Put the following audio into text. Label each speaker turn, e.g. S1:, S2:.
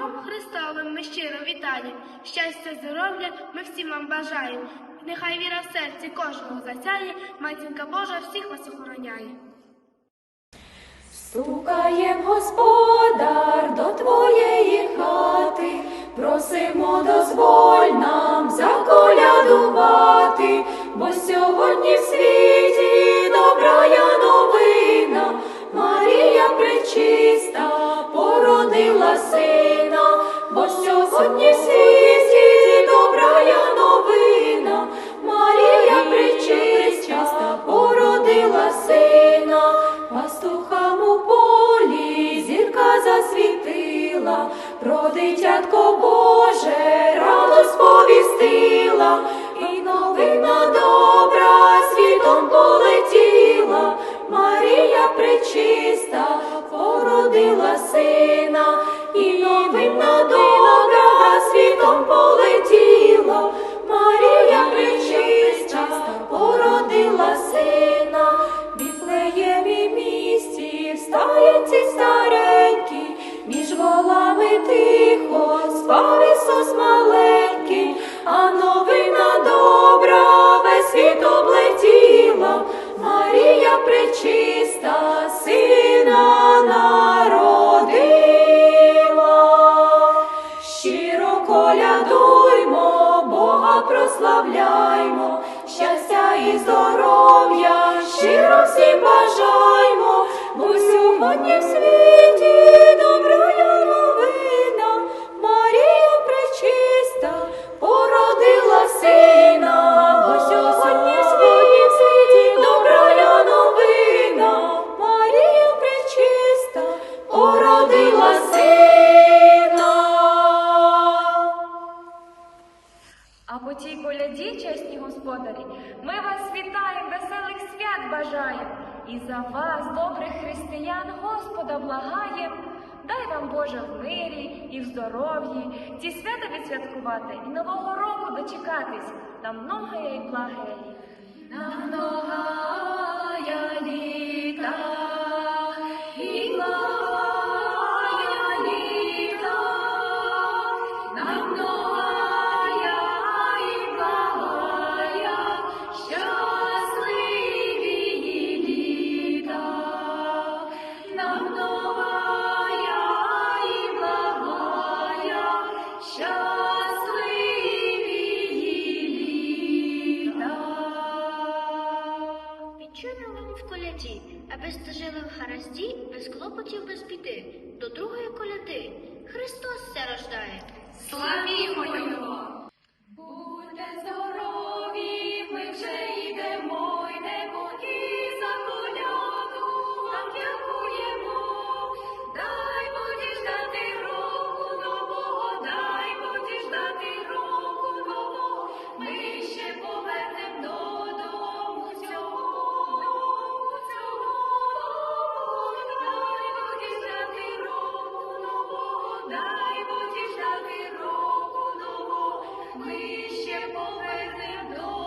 S1: Різдвом Христовим ми щиро вітаємо, щастя, здоров'я ми всім вам бажаємо. Нехай віра в серці кожного засяє, матінка Божа всіх вас охороняє.
S2: Стукаєм, Господар, до Твоєї. Сьогодні добрая новина, Марія пречиста породила сина, пастухам у полі зірка засвітила, про Боже раду сповістила, і новина добра світом полетіла, Марія пречиста породила сина, І
S3: за вас, добрих християн, Господа благає, Дай вам Боже в мирі і в здоров'ї ці свята відсвяткувати і нового року дочекатись на многое і благає. літ. На
S4: в коляді, аби стежили в гаразді, без клопотів, без біди. До другої коляди Христос се рождає.
S3: повезе до.